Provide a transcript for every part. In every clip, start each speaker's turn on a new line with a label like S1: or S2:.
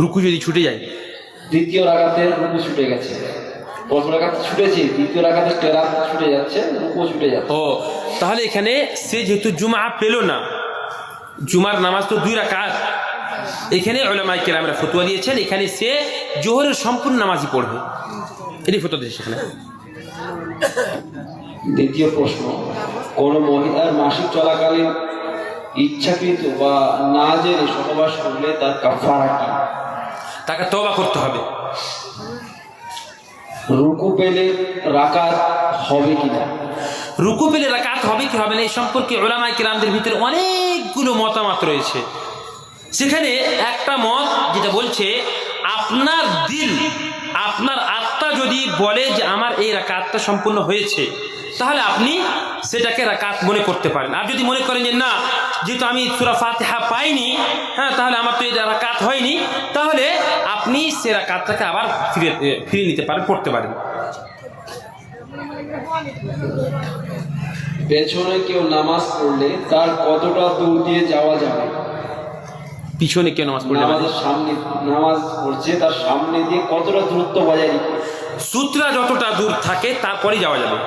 S1: রুকু যদি ছুটে যায়।
S2: দ্বিতীয় রাগাতে রুকু ছুটে গেছে। প্রথম রাগাতে ছুটেছে দ্বিতীয় রাগাতে কেরাত ছুটে যাচ্ছে রুকু ছুটে যাচ্ছে।
S1: ও তাহলে এখানে সে যেহেতু জুমা পেল না জুমার নামাজ তো দুই রাকাত। এখানে ওলামাই কেরামরা ফতুয়া দিয়েছেন এখানে সে জোহরের সম্পূর্ণ নামাজই পড়বে। এটি ফতুয়া দিয়েছে সেখানে
S2: দ্বিতীয় প্রশ্ন কোন মহিলার মাসিক চলাকালীন ইচ্ছাকৃত বা না জেনে সহবাস করলে তার কাফারা কি
S1: তাকে তবা করতে হবে।
S2: রুকু পেলে রাকাত হবে কিনা?
S1: রুকু পেলে রাকাত হবে কি হবে না এই সম্পর্কে ওলামাই কেরামদের ভিতরে অনেকগুলো মতামত রয়েছে। সেখানে একটা মত যেটা বলছে আপনার দিল আপনার আত্মা যদি বলে যে আমার এই রাকাতটা সম্পূর্ণ হয়েছে তাহলে আপনি সেটাকে রাকাত মনে করতে পারেন। আর যদি মনে করেন যে না যেহেতু আমি সুরা ফাতেহা পাইনি হ্যাঁ তাহলে আমার তো এই রাকাত হয়নি তাহলে আপনি সে রাকাতটাকে আবার ফিরে এ, ফিরিয়ে নিতে পারেন পড়তে পারেন।
S2: পেছনে কেউ নামাজ পড়লে তার কতটা দূর দিয়ে যাওয়া যাবে?
S1: পিছনে কেউ নামাজ পড়লে হবে?
S2: নামাজের সামনে নামাজ পড়ছে তার সামনে দিয়ে কতটা দূরত্ব বজায়
S1: সূত্রা যতটা দূর থাকে তারপরেই যাওয়া যাবে।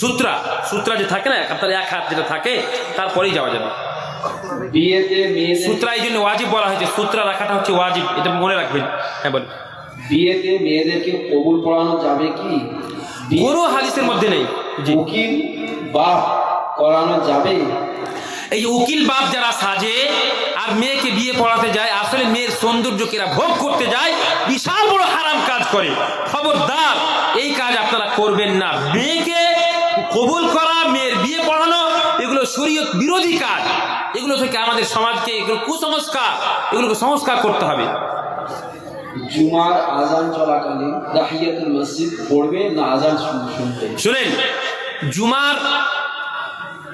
S1: সূত্রা সূত্রা যে থাকে না আপনার এক হাত যেটা থাকে তারপরেই যাওয়া যাবে।
S2: বিয়েতে মেয়েদের
S1: সূত্রা এই জন্য ওয়াজিব বলা হয়েছে। সূত্রা রাখাটা হচ্ছে ওয়াজিব এটা মনে রাখবেন। হ্যাঁ বল
S2: বিয়েতে মেয়েদেরকে কবুল পড়ানো যাবে কি?
S1: কোনো হাদিসের মধ্যে নেই।
S2: উকিল বা করানো যাবে?
S1: এই যে উকিল বাপ যারা সাজে আর মেয়েকে বিয়ে পড়াতে যায় আসলে মেয়ের সৌন্দর্যকে এরা ভোগ করতে যায় বিশাল বড় হারাম কাজ করে। খবরদার এই কাজ আপনারা করবেন না। মেয়েকে কবুল করা মেয়ের বিয়ে পড়ানো এগুলো শরীয়ত বিরোধী কাজ। এগুলো থেকে আমাদের সমাজকে এগুলো কুসংস্কার এগুলোকে সংস্কার করতে হবে।
S2: জুমার আজান চলাকালীন তাহিয়াতুল মসজিদ পড়বে না আজান শুন-
S1: শুনেন জুমার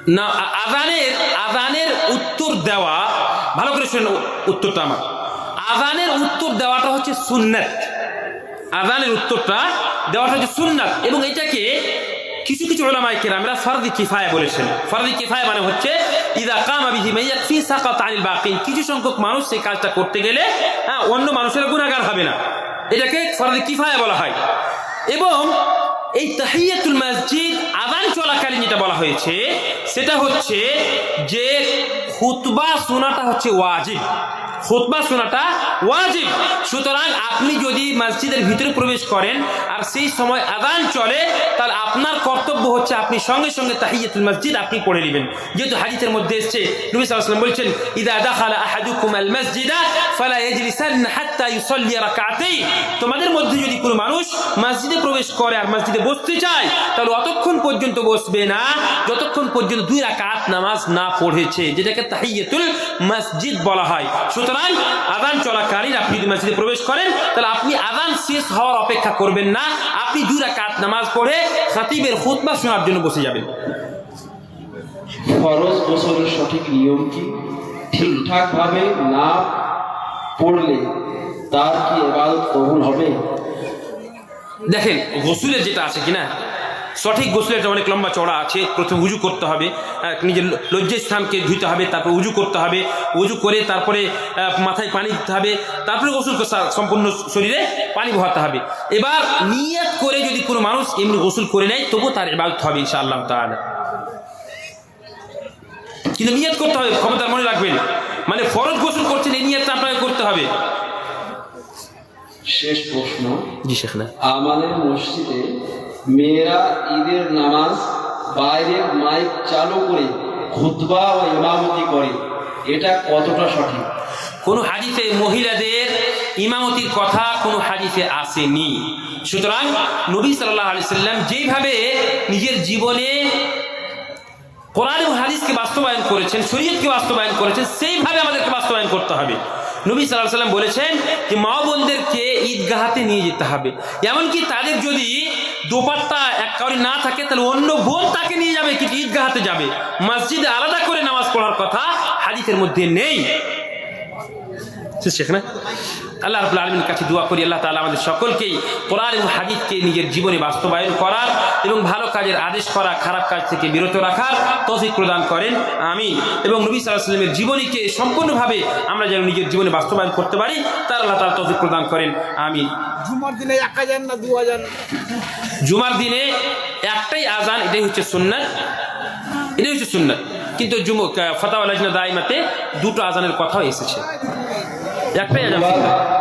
S1: না আজানের আজানের উত্তর দেওয়া ভালো করে শুনেন উত্তরটা আমার। আজানের উত্তর দেওয়াটা হচ্ছে সুন্নাত। আজানের উত্তরটা দেওয়াটা হচ্ছে সুন্নাত। এবং এটাকে কিছু কিছু ওলামাই কেরামরা ফরদি কিফায়া বলেছেন। ফরদি কিফায়া মানে হচ্ছে, ইদা কামা আনিল বাকিন। কিছু সংখ্যক মানুষ সেই কাজটা করতে গেলে হ্যাঁ অন্য মানুষের গুণাগার হবে না। এটাকে ফরদি কিফায়া বলা হয়। এবং এই তাহিয়াতুল মসজিদ আদান চলাকালীন যেটা বলা হয়েছে, সেটা হচ্ছে যে খুতবা শোনাটা হচ্ছে ওয়াজিব। খুতবা শোনাটা ওয়াজিব। সুতরাং আপনি যদি মসজিদের ভিতরে প্রবেশ করেন আর সেই সময় আদান চলে, তাহলে আপনার কর্তব্য হচ্ছে আপনি সঙ্গে সঙ্গে তাহিয়াতুল মসজিদ আপনি পড়ে নেবেন। যেহেতু হাদিসের মধ্যে এসেছে, নবী ওয়াসাল্লাম বলছেন, ইদা দাখালা আহাদুকুম আল মসজিদা ফালা ইয়াজলিসান হাত্তা ইউসাল্লি রাকাতাইন। তোমাদের মধ্যে যদি কোনো মানুষ মসজিদে প্রবেশ করে আর মসজিদে বসতে চায়, তাহলে অতক্ষণ পর্যন্ত বসবে না। যতক্ষণ পর্যন্ত দুই রাকাত নামাজ না পড়েছে যেটাকে তাহিয়াতুল মসজিদ বলা হয়। সুতরাং আদান চলাকালীন আপনি যদি মসজিদে প্রবেশ করেন তাহলে আপনি আদান শেষ হওয়ার অপেক্ষা করবেন না। আপনি দুই রাকাত নামাজ পড়ে খাতিবের খুতবা শোনার জন্য বসে যাবেন।
S2: ফরজ গোসলের সঠিক নিয়ম কি? ঠিকঠাক ভাবে না পড়লে তার কি এবাদত কবুল হবে?
S1: দেখেন গোসুলের যেটা আছে কিনা সঠিক গোসলের অনেক লম্বা চড়া আছে প্রথমে উজু করতে হবে। নিজের লজ্জের স্থানকে ধুইতে হবে তারপর উজু করতে হবে। উজু করে তারপরে মাথায় পানি দিতে হবে। তারপরে গোসল সম্পূর্ণ শরীরে পানি বহাতে হবে। এবার নিয়ত করে যদি কোনো মানুষ এমনি গোসল করে নেয় তবু তার এবাদত হবে ইনশাআল্লাহ তাআলা। কিন্তু নিয়ত করতে হবে ক্ষমতার মনে রাখবেন। মানে ফরজ গোসল করছেন এই নিয়তটা আপনাকে করতে হবে।
S2: শেষ প্রশ্ন।
S1: জি শেখ
S2: আমাদের মসজিদে মেয়েরা ঈদের নামাজ বাইরে মাইক চালু করে, খুতবা ও ইমামতি করে। এটা কতটা সঠিক?
S1: কোনো হাদিসে মহিলাদের ইমামতির কথা কোনো হাদিসে আসেনি। সুতরাং নবী সাল্লাহ আলি সাল্লাম যেইভাবে নিজের জীবনে কোরআন এবং হাদিসকে বাস্তবায়ন করেছেন, শরীয়তকে বাস্তবায়ন করেছেন, সেইভাবে আমাদেরকে বাস্তবায়ন করতে হবে। নবী সাল্লাহ সাল্লাম বলেছেন যে মা বোনদেরকে ঈদগাহাতে নিয়ে যেতে হবে। এমনকি তাদের যদি দোপাট্টা এক কাউরি না থাকে, তাহলে অন্য বোন তাকে নিয়ে যাবে, কিন্তু ঈদগাহাতে যাবে। মসজিদে আলাদা করে নামাজ পড়ার কথা হাদিসের মধ্যে নেই। শেষ না? আল্লাহ রবুল্লা আলমীর কাছে দোয়া করি আল্লাহ তালা আমাদের সকলকেই কোরআন এবং হাদিসকে নিজের জীবনে বাস্তবায়ন করার এবং ভালো কাজের আদেশ করা খারাপ কাজ থেকে বিরত রাখার তৌফিক প্রদান করেন। আমি এবং নবী সাল্লাহ সাল্লামের জীবনীকে সম্পূর্ণভাবে আমরা যেন নিজের জীবনে বাস্তবায়ন করতে পারি তার আল্লাহ তালা তৌফিক প্রদান করেন। আমি
S3: জুমার দিনে এক হাজার না দু হাজার?
S1: জুমার দিনে একটাই আজান এটাই হচ্ছে সুন্নাত। এটাই হচ্ছে সুন্নাত। কিন্তু জুমো ফতাওয়াল দাইমাতে দুটো আজানের কথাও এসেছে। একটাই আজান সুন্নাত।